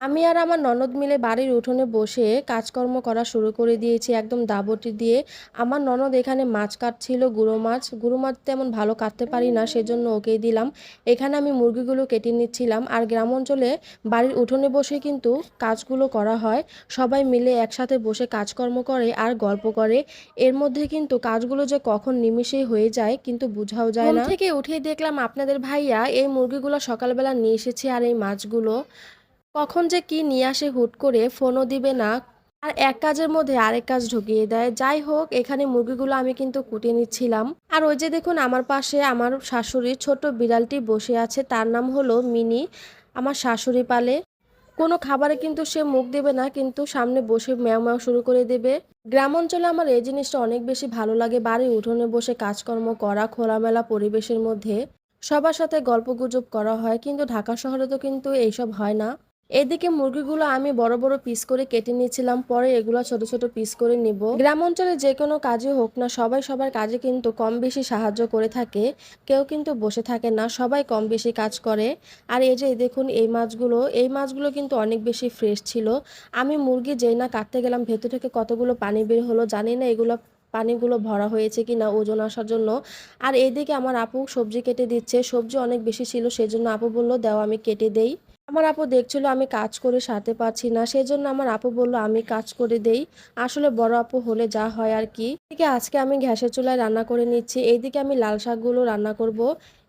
আমি আর আমার ননদ মিলে বাড়ির উঠোনে বসে কাজকর্ম করা শুরু করে দিয়েছি একদম দাবটি দিয়ে। আমার ননদ এখানে মাছ কাটছিল গুঁড়ো মাছ। গুঁড়ো মাছ তেমন ভালো কাটতে পারি না সেজন্য ওকেই দিলাম। এখানে আমি মুরগিগুলো কেটে নিচ্ছিলাম আর গ্রাম অঞ্চলে বাড়ির উঠোনে বসে কিন্তু কাজগুলো করা হয়। সবাই মিলে একসাথে বসে কাজকর্ম করে আর গল্প করে। এর মধ্যে কিন্তু কাজগুলো যে কখন নিমিষেই হয়ে যায় কিন্তু বুঝাও যায় না। থেকে উঠেই দেখলাম আপনাদের ভাইয়া এই মুরগিগুলো সকালবেলা নিয়ে এসেছে আর এই মাছগুলো। কখন যে কি নিয়ে আসে হুট করে ফোনও দিবে না। আর এক কাজের মধ্যে আরেক কাজ ঢুকিয়ে দেয়। যাই হোক, এখানে মুরগিগুলো আমি কিন্তু কুটে নিচ্ছিলাম। আর ওই যে দেখুন, আমার পাশে আমার শাশুড়ির ছোট বিড়ালটি বসে আছে। তার নাম হলো মিনি, আমার শাশুড়ি পালে। কোনো খাবারে কিন্তু সে মুখ দেবে না, কিন্তু সামনে বসে ম্যাও ম্যাও শুরু করে দেবে। গ্রাম অঞ্চলে আমার এই জিনিসটা অনেক বেশি ভালো লাগে। বাড়ির উঠোনে বসে কাজকর্ম করা, খোলামেলা পরিবেশের মধ্যে সবার সাথে গল্পগুজব করা হয়। কিন্তু ঢাকা শহরে তো কিন্তু এইসব হয় না। এদিকে মুরগিগুলো আমি বড় বড় পিস করে কেটে নিয়েছিলাম, পরে এগুলো ছোট ছোট পিস করে নিব। গ্রাম অঞ্চলে যে কোনো কাজই হোক না, সবাই সবার কাজে কিন্তু কম বেশি সাহায্য করে থাকে। কেউ কিন্তু বসে থাকে না, সবাই কম বেশি কাজ করে। আর এই যে দেখুন, এই মাছগুলো এই মাছগুলো কিন্তু অনেক বেশি ফ্রেশ ছিল। আমি মুরগি যেই না কাটতে গেলাম, ভেতর থেকে কতগুলো পানি বের হলো জানি না, এগুলো পানিগুলো ভরা হয়েছে কি না ওজন আসার জন্য। আর এইদিকে আমার আপু সবজি কেটে দিচ্ছে, সবজি অনেক বেশি ছিল, সেজন্য আপু বলল দেওয়া আমি কেটে দেই। আমার আপু দেখছিল আমি কাজ করে সারতে পারছি না সেই জন্য আমার আপু বলল, আমি কাজ করে দেই। আসলে বড় আপু হলে যা হয় আর কি। এদিকে আজকে আমি ঘ্যাসের চুলায় রান্না করে নিচ্ছি। এইদিকে আমি লাল শাকগুলো রান্না করব।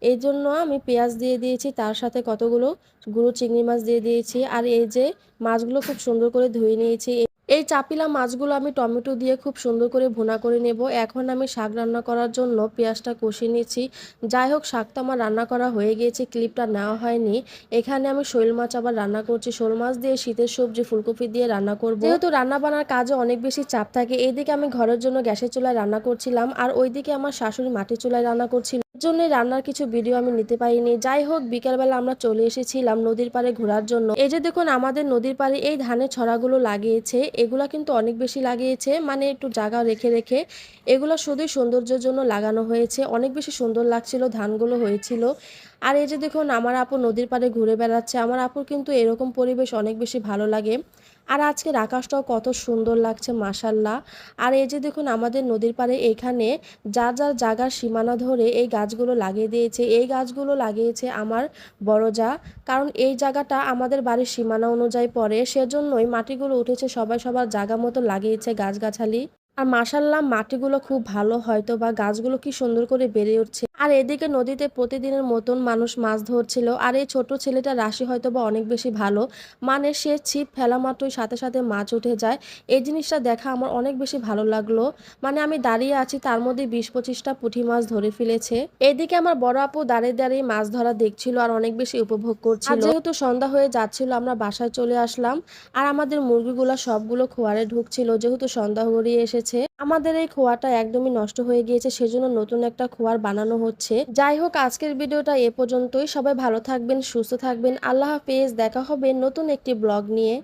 এই জন্য আমি পেঁয়াজ দিয়ে দিয়েছি, তার সাথে কতগুলো গুঁড়ো চিংড়ি মাছ দিয়ে দিয়েছি। আর এই যে মাছগুলো খুব সুন্দর করে ধুয়ে নিয়েছি। এই চাপিলা মাছগুলো আমি টমেটো দিয়ে খুব সুন্দর করে ভুনা করে নেব। এখন আমি শাক রান্না করার জন্য পেঁয়াজটা কষিয়ে নিচ্ছি। যাই হোক, শাকটা আমার রান্না করা হয়ে গিয়েছে, ক্লিপটা নেওয়া হয়নি। এখানে আমি শৈল মাছ আবার রান্না করছি। শোল মাছ দিয়ে শীতের সবজি, ফুলকপি দিয়ে রান্না করব। যেহেতু রান্না বান্নার কাজে অনেক বেশি চাপ থাকে, এইদিকে আমি ঘরের জন্য গ্যাসের চুলায় রান্না করছিলাম। আর ওইদিকে আমার শাশুড়ি মাটির চুলায় রান্না করছিল। জন্য রান্নার কিছু ভিডিও আমি নিতে পারিনি। যাই হোক বিকালবেলা আমরা চলে এসেছিলাম নদীর পাড়ে ঘোরার জন্য। এই যে দেখুন, আমাদের নদীর পাড়ে এই ধানের ছড়াগুলো লাগিয়েছে। এগুলা কিন্তু অনেক বেশি লাগিয়েছে মানে একটু জায়গা রেখে রেখে। এগুলো শুধুই সৌন্দর্যের জন্য লাগানো হয়েছে। অনেক বেশি সুন্দর লাগছিল, ধানগুলো হয়েছিল। আর এই যে দেখুন, আমার আপু নদীর পাড়ে ঘুরে বেড়াচ্ছে। আমার আপুর কিন্তু এরকম পরিবেশ অনেক বেশি ভালো লাগে। আর আজকের আকাশটাও কত সুন্দর লাগছে মাসাল্লাহ আর এই যে দেখুন, আমাদের নদীর পাড়ে এখানে যার যার জায়গার সীমানা ধরে এই গাছগুলো লাগিয়ে দিয়েছে। এই গাছগুলো লাগিয়েছে আমার বড় যা। কারণ এই জায়গাটা আমাদের বাড়ির সীমানা অনুযায়ী পড়ে, সেজন্যই মাটিগুলো উঠেছে, সবাই সবার জায়গা মতো লাগিয়েছে গাছগাছালি। আর মাসাল্লাহ মাটিগুলো খুব ভালো হয়তো বা গাছগুলো কি সুন্দর করে বেড়ে উঠছে। আর এদিকে নদীতে প্রতিদিনের মতন মানুষ মাছ ধরছিল, আর এই ছোট ছেলেটা রাশি হয়তো বা অনেক বেশি ভালো। মানে সে ছিপ ফেলা মাত্রই সাথে সাথে মাছ উঠে যায়। এই জিনিসটা দেখা আমার অনেক বেশি ভালো লাগল। মানে আমি দাঁড়িয়ে আছি, তার মধ্যে বিশ পঁচিশটা পুঁটি মাছ ধরে ফেলেছে। এদিকে আমার বড় আপু দাঁড়িয়ে দাঁড়িয়ে মাছ ধরা দেখছিল আর অনেক বেশি উপভোগ করছিল। যেহেতু সন্ধ্যা হয়ে যাচ্ছিল, আমরা বাসায় চলে আসলাম। আর আমাদের মুরগিগুলো সবগুলো খোয়ারে ঢুকছিল, যেহেতু সন্ধ্যা গড়িয়ে এসেছে। আমাদের এই খোয়াটা একদমই নষ্ট হয়ে গিয়েছে, সেজন্য নতুন একটা খোয়ার বানানো হচ্ছে। যাই হোক, আজকের ভিডিওটা এ পর্যন্তই। সবাই ভালো থাকবেন, সুস্থ থাকবেন। আল্লাহ হাফেজ। দেখা হবে নতুন একটি ব্লগ নিয়ে।